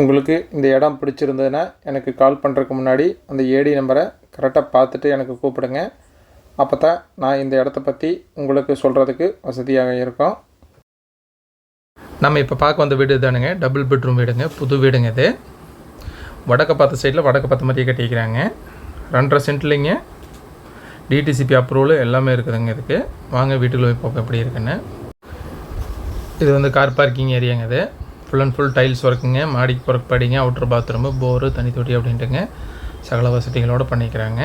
உங்களுக்கு இந்த இடம் பிடிச்சிருந்ததுன்னா எனக்கு கால் பண்ணுறதுக்கு முன்னாடி அந்த ஏடி நம்பரை கரெக்டாக பார்த்துட்டு எனக்கு கூப்பிடுங்க. அப்போ தான் நான் இந்த இடத்த பற்றி உங்களுக்கு சொல்கிறதுக்கு வசதியாக இருக்கும். நம்ம இப்போ பார்க்க வந்த வீடு தானுங்க டபுள் பெட்ரூம் வீடுங்க. புது வீடுங்க இது. வடக்கு பார்த்த சைடில் வடக்கு பார்த்த மாதிரியே கட்டிக்கிறாங்க ரெண்டரை சென்ட்லிங்க. டிடிசிபி அப்ரூவல் எல்லாமே இருக்குதுங்க இதுக்கு. வாங்க வீட்டுக்குள்ளே போய் பார்ப்போம் எப்படி இருக்குன்னு. இது வந்து கார் பார்க்கிங் ஏரியாங்க இது. ஃபுல் அண்ட் ஃபுல் டைல்ஸ் ஒர்க்குங்க மாடிக்கு ஒர்க் படிங்க அவுட்ரு பாத்ரூமு போரு தனி தொட்டி அப்படின்ட்டுங்க. சகல வசதிகளோடு பண்ணிக்கிறாங்க.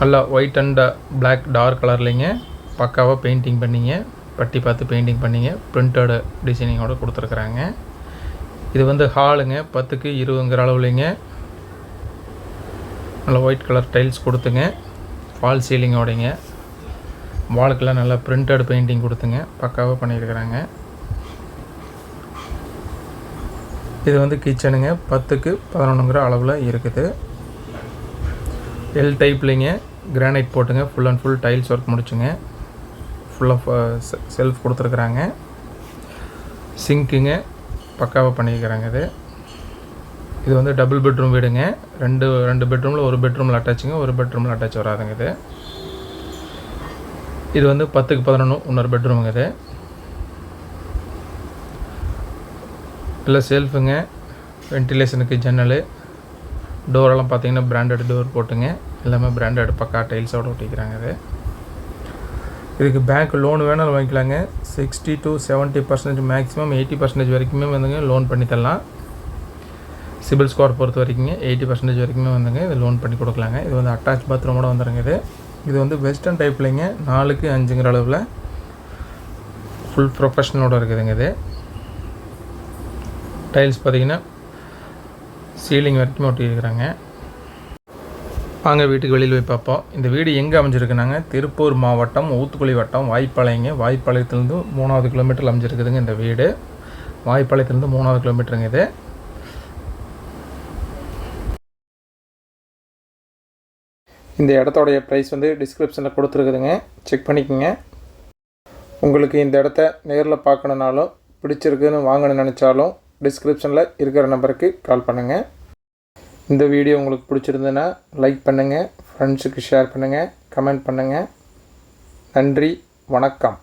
நல்லா ஒயிட் அண்ட் பிளாக் டார்க் கலர்லிங்க பக்காவாக பெயிண்டிங் பண்ணிங்க. பட்டி பார்த்து பெயிண்டிங் பண்ணிங்க. பிரிண்டடு டிசைனிங்கோடு கொடுத்துருக்குறாங்க. இது வந்து ஹாலுங்க பத்துக்கு இருபதுங்கிற அளவுலைங்க. நல்லா ஒயிட் கலர் டைல்ஸ் கொடுத்துங்க. ஃபால் சீலிங்கோடைங்க வாலுக்கெல்லாம் நல்லா பிரிண்டட் பெயிண்டிங் கொடுத்துங்க. பக்காவாக பண்ணியிருக்கிறாங்க இது வந்து கிச்சனுங்க. பத்துக்கு பதினொன்றுங்கிற அளவில் இருக்குது. எல் டைப்லிங்க கிரானைட் போட்டுங்க. Full and full tiles work முடிச்சுங்க. ஃபுல்லாக செல்ஃப் uh, கொடுத்துருக்குறாங்க. சிங்க்குங்க பக்காவாக பண்ணியிருக்கிறாங்க இது. இது வந்து டபுள் பெட்ரூம் வீடுங்க. ரெண்டு ரெண்டு பெட்ரூமில் ஒரு பெட்ரூமில் அட்டாச்சுங்க ஒரு பெட்ரூமில் அட்டாச் வராதுங்க இது. இது வந்து பத்துக்கு பதினொன்று இன்னொரு பெட்ரூமுங்க இது. இல்லை செல்ஃபுங்க வென்டிலேஷனுக்கு ஜன்னல் டோரெல்லாம் பார்த்தீங்கன்னா பிராண்டட் டோர் போட்டுங்க. எல்லாமே பிராண்டட் பக்கா டைல்ஸோடு ஒட்டிக்கிறாங்க அது இதுக்கு பேங்க் லோன் வேணாலும் வாங்கிக்கலாங்க. Sixty to seventy percentage maximum eighty percentage வரைக்குமே வந்துங்க லோன் பண்ணி தரலாம். சிபில் ஸ்கோர் பொறுத்த வரைக்குங்க எயிட்டி பர்சன்டேஜ் வரைக்குமே வந்துங்க இது லோன் பண்ணி கொடுக்கலாங்க. இது வந்து அட்டாச் பாத்ரூமோட வந்துடுங்க இது. இது வந்து வெஸ்டர்ன் டைப்லைங்க நாலுக்கு அஞ்சுங்கிற அளவில் ஃபுல் ப்ரொஃபஷனோட இருக்குதுங்க இது. டைல்ஸ் பார்த்தீங்கன்னா சீலிங் வரைக்கும் ஒட்டியிருக்கிறாங்க. வாங்க வீட்டுக்கு வெளியில் போய் பார்ப்போம். இந்த வீடு எங்கே அமைஞ்சிருக்குனாங்க? திருப்பூர் மாவட்டம் ஊத்துக்குழி வட்டம் வாய்ப்பாளையங்க. வாய்ப்பாளையத்துலேருந்து மூணாவது கிலோமீட்டர் அமைஞ்சிருக்குதுங்க இந்த வீடு. வாய்ப்பாளையத்துலேருந்து மூணாவது கிலோமீட்டருங்க இது. இந்த இடத்தோடைய ப்ரைஸ் வந்து டிஸ்கிரிப்ஷனில் கொடுத்துருக்குதுங்க. செக் பண்ணிக்கோங்க. உங்களுக்கு இந்த இடத்த நேரில் பார்க்கணுனாலும் பிடிச்சிருக்குன்னு வாங்கணும்னு நினச்சாலும் டிஸ்கிரிப்ஷனில் இருக்கிற நம்பருக்கு கால் பண்ணுங்கள் இந்த வீடியோ உங்களுக்கு பிடிச்சிருந்ததுன்னா லைக் பண்ணுங்கள் ஃப்ரெண்ட்ஸுக்கு ஷேர் பண்ணுங்கள் கமெண்ட் பண்ணுங்கள் நன்றி வணக்கம்.